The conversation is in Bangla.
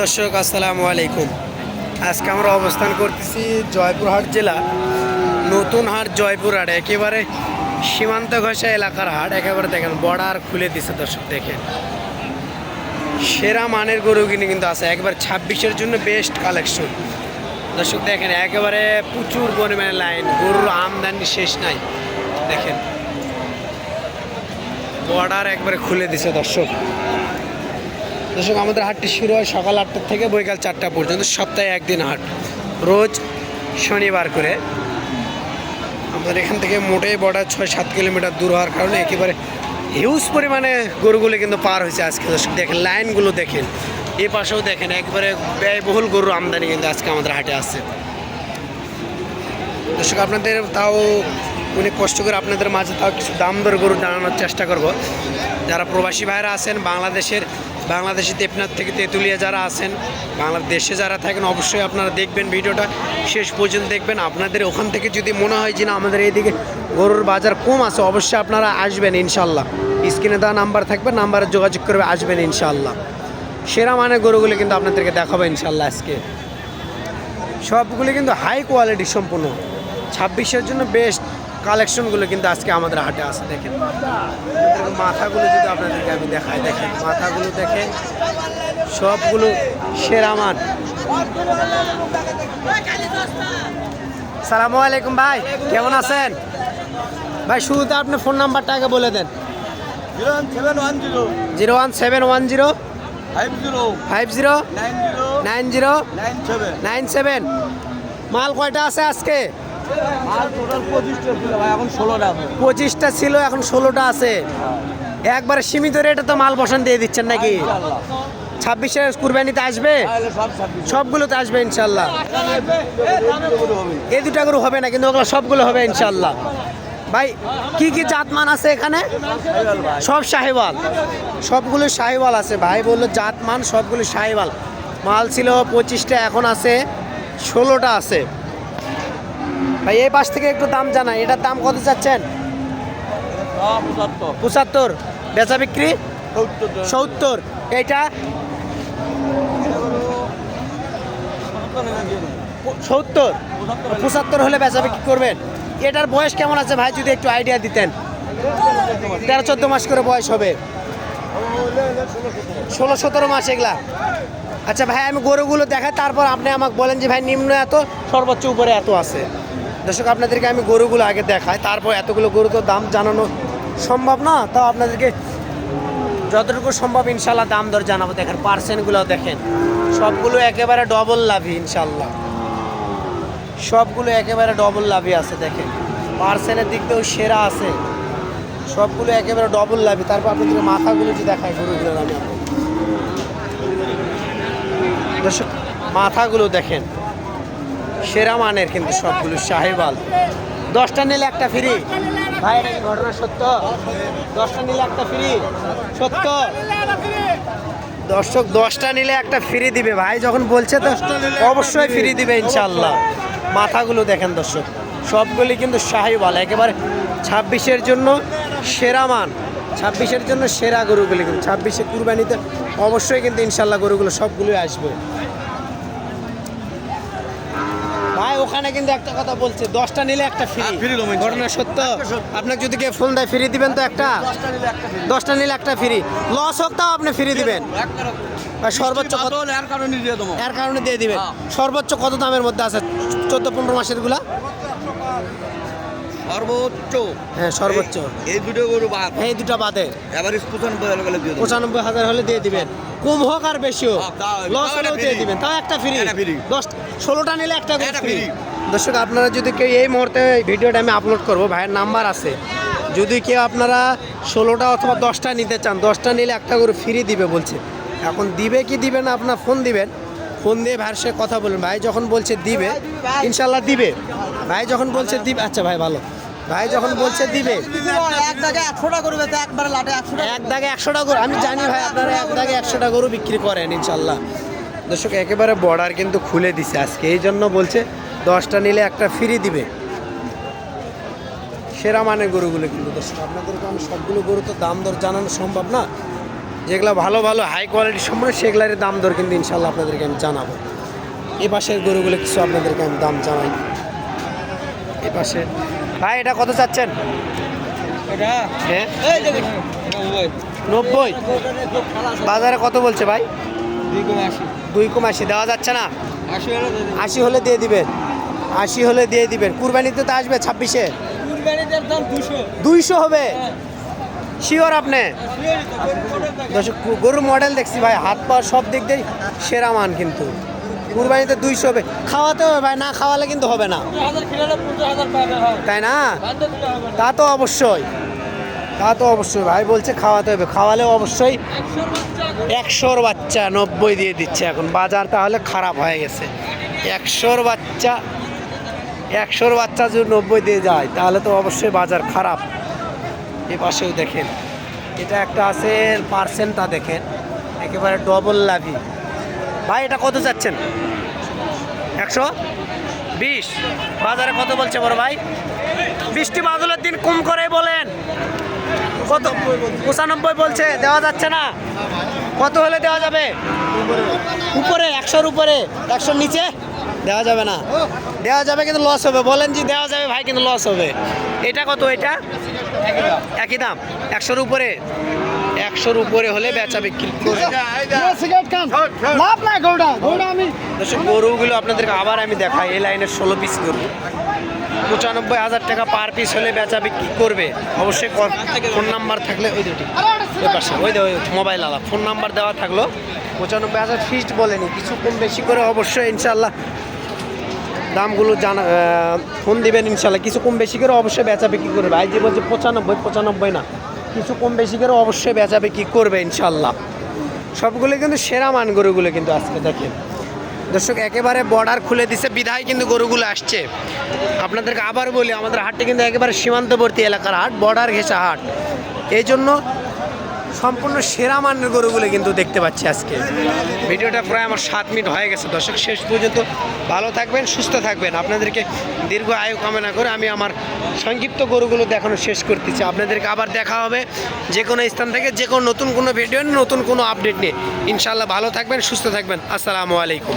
দর্শক, আসসালামু আলাইকুম। আজকে আমরা অবস্থান করতেছি জয়পুরহাট জেলা, নতুন হাট জয়পুরহাট একেবারে সীমান্ত ঘষা এলাকার হাট, একেবারে দেখেন বর্ডার খুলে দিছে দর্শক, দেখেন। সেরা মানের গরু কিনে কিন্তু আছে, একবার ছাব্বিশের জন্য বেস্ট কালেকশন দর্শক, দেখেন, একেবারে প্রচুর পরিমাণে লাইন গরুর আমদানি শেষ নাই, দেখেন। বর্ডার একবারে খুলে দিছে দর্শক। দর্শক, আমাদের হাটটি শুরু হয় সকাল আটটা থেকে বৈকাল চারটা পর্যন্ত, সপ্তাহে একদিন হাট। রোজ শনিবার করে। আমাদের এখান থেকে মোটেই বর্ডার ছয় সাত কিলোমিটার দূর হওয়ার কারণে একেবারে হিউজ পরিমাণে গরুগুলো কিন্তু পার হয়েছে আজকে। দর্শক, দেখেন, লাইনগুলো দেখেন এই পাশেও দেখেন, একবারে ব্যয়বহুল গরুর আমদানি কিন্তু আজকে আমাদের হাটে আসছে দর্শক, আপনাদের তাও অনেক কষ্ট করে আপনাদের মাঝে তাও কিছু দাম দর গরু জানানোর চেষ্টা করব। যারা প্রবাসী ভাইরা আছেন, বাংলাদেশের বাংলাদেশি তেপনাথ থেকে তেঁতুলিয়া যারা আছেন বাংলাদেশে যারা থাকেন, অবশ্যই আপনারা দেখবেন ভিডিওটা। শেষ পর্যন্ত দেখবেন। আপনাদের ওখান থেকে যদি মনে হয় যে না, আমাদের এইদিকে গরুর বাজার কম আছে, অবশ্যই আপনারা আসবেন ইনশাল্লাহ। স্ক্রিনে দেওয়া নাম্বার থাকবে, নাম্বারে যোগাযোগ করবে, আসবেন ইনশাল্লাহ। সেরা মানে গরুগুলো কিন্তু আপনাদেরকে দেখাবো ইনশাল্লাহ আজকে। সবগুলো কিন্তু হাই কোয়ালিটি সম্পূর্ণ। ছাব্বিশের জন্য বেস্ট কালেকশনগুলো কিন্তু আজকে আমাদের হাটে আছে, দেখেন। মাথাগুলো যদি আপনাদেরকে আমি দেখাই দেখেন মাথাগুলো দেখেন সবগুলো সেরা মান সালামু আলাইকুম ভাই কেমন আছেন? ভাই শুরুতে আপনি ফোন নাম্বারটা আগে বলে দেন। Zero seven one zero. Zero. One seven one zero. Five zero. Five zero nine zero. Nine seven nine seven. মাল কয়টা আছে আজকে? পঁচিশটা ছিল এখন ষোলোটা আছে। একবারে সীমিত রেটে তো মাল বসান দিয়ে দিচ্ছেন নাকি। ছাব্বিশে কুরবানিতে আসবে? সবগুলোতে আসবে ইনশাল্লাহ এই দুটা গরু হবে না কিন্তু ওগুলো সবগুলো হবে ইনশাল্লাহ ভাই কি কি জাতমান আছে এখানে? সব সাহেবাল সবগুলো শাহিওয়াল আছে। ভাই বলল জাতমান সবগুলো শাহিওয়াল। মাল ছিল পঁচিশটা এখন আছে ষোলোটা আছে। ভাই, এই পাশ থেকে একটু দাম জানাই। এটার দাম কত চাচ্ছেন? পঁচাত্তর। বেচা বিক্রি? সত্তর। এইটা? সত্তর। পঁচাত্তর হলে বেচা বিক্রি করবেন। এটার বয়স কেমন আছে ভাই, যদি একটু আইডিয়া দিতেন? তেরো, চোদ্দ মাস করে বয়স হবে। ষোলো, সতেরো মাস এগুলা। আচ্ছা ভাই, আমি গরুগুলো দেখাই, তারপর আপনি আমাকে বলেন যে ভাই, নিম্ন এত, সর্বোচ্চ উপরে এত আছে। দর্শক, আপনাদেরকে আমি গরুগুলো আগে দেখাই। তারপর এতগুলো গরু তো দাম জানানো সম্ভব না। তাও আপনাদেরকে যতটুকু সম্ভব ইনশাল্লাহ দাম দর জানাব। দেখেন পার্সেন্টগুলো দেখেন। সবগুলো একেবারে ডবল লাভই ইনশাল্লাহ। সবগুলো একেবারে ডবল লাভই আছে, দেখেন। পার্সেন্টের দিক দিয়েও সেরা আছে। সবগুলো একেবারে ডবল লাভই। তারপর আপনাদেরকে মাথাগুলো যে দেখায় গরুগুলোর আমি আপনাদের। দর্শক, মাথাগুলো দেখেন। সেরা মানের কিন্তু সবগুলো সাহেবাল দশটা নিলে একটা ফ্রি ভাই ঘটনা সত্য? দশটা নিলে একটা ফ্রি সত্য? দর্শক, দশটা নিলে একটা ফ্রি দিবে। ভাই যখন বলছে তো অবশ্যই ফ্রি দিবে ইনশাল্লাহ মাথাগুলো দেখেন দর্শক, সবগুলি কিন্তু শাহিওয়াল। একেবারে ছাব্বিশের জন্য সেরা মান। ছাব্বিশের জন্য সেরা গরুগুলি কিন্তু, ছাব্বিশে কুরবানিতে অবশ্যই কিন্তু ইনশাল্লাহ গরুগুলো সবগুলোই আসবে ভাই ওখানে কিন্তু একটা কথা বলছে দশটা নিলে একটা ফ্রি ঘটনা সত্য। আপনাকে যদি কেউ ফোন দেয় ফ্রি দিবেন তো একটা। দশটা নিলে একটা ফ্রি লস হোক তাও আপনি ফ্রি দিবেন। সর্বোচ্চ কত এর কারণে দিয়ে দেবো। এর কারণে দিয়ে দিবেন। হ্যাঁ। সর্বোচ্চ কত দামের মধ্যে আছে? চোদ্দ পনেরো মাসেরগুলা? সর্বোচ্চ। হ্যাঁ সর্বোচ্চ। এই দুটো গরু বাদ। এই দুটো বাদে। এবার পঁচানব্বই হলে দিয়ে পঁচানব্বই হাজার হলে দিয়ে দিবেন। কম হোক আর বেশি হোক লস হলেও একটা দিয়ে দিবেন। তাও একটা ফ্রি। দশ ষোলোটা নিলে একটা ফ্রি দর্শক আপনারা যদি কেউ এই মুহূর্তে ভিডিওটা আমি আপলোড করব ভাইয়ের নাম্বার আছে। যদি কেউ আপনারা ষোলোটা অথবা দশটা নিতে চান দশটা নিলে একটা করে ফ্রি দিবে বলছে। এখন দিবে কি দিবে না আপনার ফোন দিবেন। ফোন দিয়ে ভাইয়ের সাথে কথা বলবেন ভাই যখন বলছে দিবে ইনশাল্লাহ দিবে। ভাই যখন বলছে দিবে আচ্ছা ভাই ভালো। ভাই যখন বলছে দিবে এক জায়গায় একশোটা করবে তো একবারে লাটে একশোটা এক দাগে একশোটা গরু আমি জানি ভাই আপনারা এক দাগে একশোটা গরু বিক্রি করেন ইনশাল্লাহ দর্শক একেবারে বর্ডার কিন্তু খুলে দিছে আজকে। এই জন্য বলছে দশটা নিলে একটা ফ্রি দিবে। সেরা মানের গরুগুলো কিন্তু দর্শক আপনাদেরকে আমি সবগুলো গরু তো দাম দর জানানো সম্ভব না। যেগুলো ভালো ভালো হাই কোয়ালিটির সম্পূর্ণ সেগুলোর দাম দর কিন্তু ইনশাল্লাহ আপনাদেরকে আমি জানাব। এ পাশের গরুগুলো কিছু আপনাদেরকে আমি দাম জানাই। এ পাশে। ভাই এটা কত চাচ্ছেন? এটা? হ্যাঁ? নব্বই? বাজারে কত বলছে ভাই? দুই কমে আশি। দেওয়া যাচ্ছে না? আশি হলে দিয়ে দিবেন। আশি হলে দিয়ে দিবেন। কুরবানিতে তো আসবে ছাব্বিশে। দুইশো। হবে? শিওর আপনি? দর্শক গু- গরুর মডেল দেখছি ভাই হাত পা সব দিক দিয়ে সেরা মান কিন্তু। কুরবানিতে দুইশো হবে। খাওয়াতে হবে ভাই না খাওয়ালে কিন্তু হবে না। তাই না। তা তো অবশ্যই। তা তো অবশ্যই ভাই বলছে খাওয়াতে হবে। খাওয়ালে অবশ্যই একশোর বাচ্চা নব্বই দিয়ে দিচ্ছে এখন। বাজার তাহলে খারাপ হয়ে গেছে। একশোর বাচ্চা একশোর বাচ্চা যদি নব্বই দিয়ে যায়, তাহলে তো অবশ্যই বাজার খারাপ। এ পাশেও দেখেন। এটা একটা আছে পার্সেন্টটা দেখেন। একেবারে ডবল লাভি ভাই, এটা কত যাচ্ছেন একশো? বিশ। বাজারে কত বলছে বড় ভাই? বৃষ্টি বাদলের দিন কম করে বলেন। কত পঁচানব্বই বলছে দেওয়া যাচ্ছে না। কত হলে দেওয়া যাবে? উপরে একশোর উপরে একশোর নিচে? দেওয়া যাবে না। দেওয়া যাবে কিন্তু লস হবে। বলেন যে দেওয়া যাবে ভাই কিন্তু লস হবে। এটা কত এটা? একই দাম। একশোর উপরে। একশোর উপরে হলে বেচা বিক্রি গরুগুলো আপনাদেরকে আবার আমি দেখাই। এই লাইনের ষোলো পিস গরু। পঁচানব্বই হাজার টাকা পার পিস হলে বেচা বিক্রি করবে। অবশ্যই ফোন নাম্বার থাকলে ওই দুটি। ওই পাশে, ওই মোবাইল আলা ফোন নাম্বার দেওয়া থাকল। পঁচানব্বই হাজার ফিক্সড বলেনি, কিছু কম বেশি করে অবশ্যই ইনশাল্লাহ দামগুলো জানা ফোন দেবেন ইনশাল্লাহ কিছু কম বেশি করে অবশ্যই বেচা বিক্রি করবে। আই যে বলছে পঁচানব্বই পঁচানব্বই না। কিছু কম বেশি করে অবশ্যই বেচা বিক্রি করবে ইনশাল্লাহ সবগুলো কিন্তু সেরা মান গরুগুলো কিন্তু আজকে দেখেন। দর্শক, একেবারে বর্ডার খুলে দিছে। বিধায় কিন্তু গরুগুলো আসছে। আপনাদেরকে আবার বলি, আমাদের হাটটি কিন্তু একেবারে সীমান্তবর্তী এলাকার হাট বর্ডার ঘেঁষা হাট। এই জন্য সম্পূর্ণ সেরা মানের গরুগুলো কিন্তু দেখতে পাচ্ছি আজকে। ভিডিওটা প্রায় আমার সাত মিনিট হয়ে গেছে। দর্শক, শেষ পর্যন্ত ভালো থাকবেন, সুস্থ থাকবেন। আপনাদেরকে দীর্ঘ আয়ু কামনা করে আমি আমার সংক্ষিপ্ত গরুগুলো দেখানো শেষ করতেছি। আপনাদেরকে আবার দেখা হবে যে কোনো স্থান থেকে যে কোনো নতুন কোনো ভিডিও নতুন কোনো আপডেট নিয়ে। ইনশাল্লাহ ভালো থাকবেন, সুস্থ থাকবেন। আসসালামু আলাইকুম।